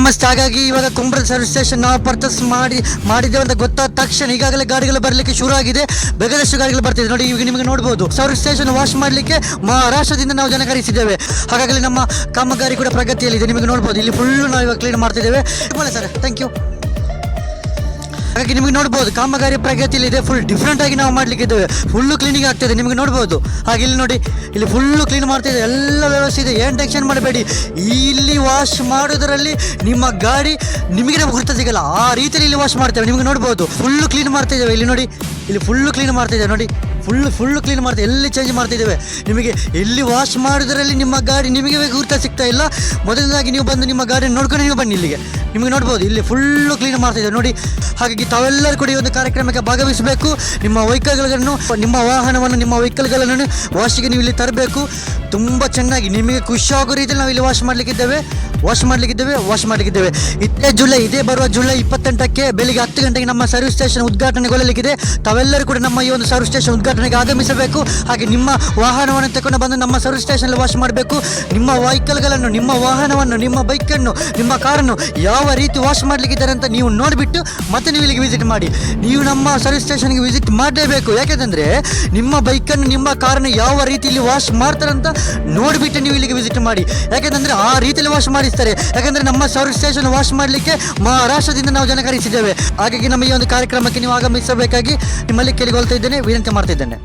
ನಮಸ್ತೆ. ಹಾಗಾಗಿ ಇವಾಗ ಕುಂಬ್ರಲ್ ಸರ್ವಿಸ್ ಸ್ಟೇಷನ್ ನಾವು ಪರ್ಚೇಸ್ ಮಾಡಿ, ಮಾಡಿದ್ದೇವೆ ಅಂತ ಗೊತ್ತಾದ ತಕ್ಷಣ ಈಗಾಗಲೇ ಗಾಡಿಗಳು ಬರಲಿಕ್ಕೆ ಶುರು ಆಗಿದೆ ಬೇಗದಷ್ಟು ಗಾಡಿಗಳು ಬರ್ತಿದೆ. ನೋಡಿ, ಈಗ ನಿಮಗೆ ನೋಡ್ಬೋದು. ಸರ್ವಿಸ್ ಸ್ಟೇಷನ್ ವಾಶ್ ಮಾಡಲಿಕ್ಕೆ ಮಹಾರಾಷ್ಟ್ರದಿಂದ ನಾವು ಜನ ಕರೆಸಿದ್ದೇವೆ ಹಾಗಾಗಿ ನಮ್ಮ ಕಾಮಗಾರಿ ಕೂಡ ಪ್ರಗತಿಯಲ್ಲಿದೆ. ನಿಮಗೆ ನೋಡ್ಬೋದು. ಇಲ್ಲಿ ಫುಲ್ಲು ನಾವು ಇವಾಗ ಕ್ಲೀನ್ ಮಾಡ್ತಿದ್ದೇವೆ. ಸರ್. ಥ್ಯಾಂಕ್ ಯು ಹಾಗಾಗಿ ನಿಮಗೆ ನೋಡ್ಬೋದು. ಕಾಮಗಾರಿ ಪ್ರಗತಿಯಲ್ಲಿದೆ ಫುಲ್ ಡಿಫ್ರೆಂಟ್ ಆಗಿ ನಾವು ಮಾಡ್ಲಿಕ್ಕೆ ಇದ್ದೇವೆ. ಫುಲ್ಲು ಕ್ಲೀನಿಂಗ್ ಆಗ್ತಿದೆ. ನಿಮಗೆ ನೋಡ್ಬೋದು. ಹಾಗೆ ಇಲ್ಲಿ ನೋಡಿ, ಇಲ್ಲಿ ಫುಲ್ಲು ಕ್ಲೀನ್ ಮಾಡ್ತಿದೆ ಎಲ್ಲ ವ್ಯವಸ್ಥೆ ಇದೆ. ಏನು ಟೆನ್ಷನ್ ಮಾಡಬೇಡಿ. ಇಲ್ಲಿ ವಾಶ್ ಮಾಡೋದರಲ್ಲಿ ನಿಮ್ಮ ಗಾಡಿ ನಿಮಗೆ ಗುರ್ತ ಸಿಗಲ್ಲ. ಆ ರೀತಿಯಲ್ಲಿ ಇಲ್ಲಿ ವಾಶ್ ಮಾಡ್ತೇವೆ. ನಿಮಗೆ ನೋಡ್ಬೋದು. ಫುಲ್ಲು ಕ್ಲೀನ್ ಮಾಡ್ತಿದ್ದೇವೆ ಇಲ್ಲಿ ನೋಡಿ, ಇಲ್ಲಿ ಫುಲ್ಲು ಕ್ಲೀನ್ ಮಾಡ್ತಿದ್ದೇವೆ ನೋಡಿ. ಫುಲ್ ಫುಲ್ ಕ್ಲೀನ್ ಮಾಡ್ತೀವಿ ಎಲ್ಲಿ ಚೇಂಜ್ ಮಾಡ್ತಿದ್ದೇವೆ ನಿಮಗೆ ಎಲ್ಲಿ ವಾಶ್ ಮಾಡಿದ್ರಲ್ಲಿ ನಿಮ್ಮ ಗಾಡಿ ನಿಮಗೆ ಗುರುತ ಸಿಗ್ತಾ ಇಲ್ಲ. ಮೊದಲನೇದಾಗಿ ನೀವು ಬಂದು ನಿಮ್ಮ ಗಾಡಿ ನೋಡ್ಕೊಂಡು ನೀವು ಬನ್ನಿ ಇಲ್ಲಿಗೆ. ನಿಮಗೆ ನೋಡ್ಬೋದು, ಇಲ್ಲಿ ಫುಲ್ಲು ಕ್ಲೀನ್ ಮಾಡ್ತಿದ್ದೇವೆ ನೋಡಿ, ಹಾಗಾಗಿ ತಾವೆಲ್ಲರೂ ಕೂಡ ಈ ಒಂದು ಕಾರ್ಯಕ್ರಮಕ್ಕೆ ಭಾಗವಹಿಸಬೇಕು. ನಿಮ್ಮ ವೆಹಿಕಲ್ಗಳನ್ನು ನಿಮ್ಮ ವಾಹನವನ್ನು, ನಿಮ್ಮ ವೆಹಿಕಲ್ಗಳನ್ನು ವಾಶಿಗೆ ನೀವು ಇಲ್ಲಿ ತರಬೇಕು. ತುಂಬ ಚೆನ್ನಾಗಿ, ನಿಮಗೆ ಖುಷಿಯಾಗೋ ರೀತಿಯಲ್ಲಿ ನಾವು ಇಲ್ಲಿ ವಾಶ್ ಮಾಡಲಿಕ್ಕಿದ್ದೇವೆ ವಾಶ್ ಮಾಡ್ಲಿಕ್ಕಿದ್ದೇವೆ ವಾಶ್ ಮಾಡ್ಲಿಕ್ಕಿದ್ದೇವೆ. ಇದೇ ಜುಲೈ, ಇದೇ ಬರುವ ಜುಲೈ ಇಪ್ಪತ್ತೆಂಟಕ್ಕೆ ಬೆಳಿಗ್ಗೆ ಹತ್ತು ಗಂಟೆಗೆ ನಮ್ಮ ಸರ್ವಿಸ್ ಸ್ಟೇಷನ್ ಉದ್ಘಾಟನೆಗೊಳ್ಳಲಿಕ್ಕಿದೆ ತಾವೆಲ್ಲರೂ ಕೂಡ ನಮ್ಮ ಈ ಒಂದು ಸರ್ವಿಸ್ ಸ್ಟೇಷನ್ ಉದ್ಘಾಟನೆಗೆ ಆಗಮಿಸಬೇಕು. ಹಾಗೆ ನಿಮ್ಮ ವಾಹನವನ್ನು ತಗೊಂಡು ಬಂದು ನಮ್ಮ ಸರ್ವಿಸ್ ಸ್ಟೇಷನಲ್ಲಿ ವಾಶ್ ಮಾಡಬೇಕು. ನಿಮ್ಮ ವೆಹಿಕಲ್ಗಳನ್ನು ನಿಮ್ಮ ವಾಹನವನ್ನು, ನಿಮ್ಮ ಬೈಕನ್ನು ನಿಮ್ಮ ಕಾರನ್ನು ಯಾವ ರೀತಿ ವಾಶ್ ಮಾಡ್ಲಿಕ್ಕಿದ್ದಾರೆ ಅಂತ ನೀವು ನೋಡಿಬಿಟ್ಟು ಮತ್ತೆ ನೀವು ಇಲ್ಲಿಗೆ ವಿಸಿಟ್ ಮಾಡಿ. ನೀವು ನಮ್ಮ ಸರ್ವಿಸ್ ಸ್ಟೇಷನ್ಗೆ ವಿಸಿಟ್ ಮಾಡಲೇಬೇಕು. ಯಾಕೆಂದರೆ ನಿಮ್ಮ ಬೈಕನ್ನು ನಿಮ್ಮ ಕಾರನ್ನು ಯಾವ ರೀತಿಯಲ್ಲಿ ವಾಶ್ ಮಾಡ್ತಾರೆ ಅಂತ ನೋಡಿಬಿಟ್ಟು ನೀವು ಇಲ್ಲಿಗೆ ವಿಸಿಟ್ ಮಾಡಿ. ಯಾಕೆಂದರೆ ಆ ರೀತಿಯಲ್ಲಿ ವಾಶ್ ಮಾಡಿಸ್ತಾರೆ ಯಾಕಂದ್ರೆ ನಮ್ಮ ಸರ್ವಿಸ್ ಸ್ಟೇಷನ್ ವಾಶ್ ಮಾಡಲಿಕ್ಕೆ ಮಹಾರಾಷ್ಟ್ರದಿಂದ ನಾವು ಜನ ಕರೆಸಿದ್ದೇವೆ ಹಾಗಾಗಿ ನಮ್ಮ ಈ ಒಂದು ಕಾರ್ಯಕ್ರಮಕ್ಕೆ ನೀವು ಆಗಮಿಸಬೇಕಾಗಿ ನಿಮ್ಮಲ್ಲಿ ಕೇಳಿಕೊಳ್ತಾ ಇದ್ದೇನೆ. ವಿನಂತಿ ಮಾಡ್ತಾ ಇದ್ದೇನೆ.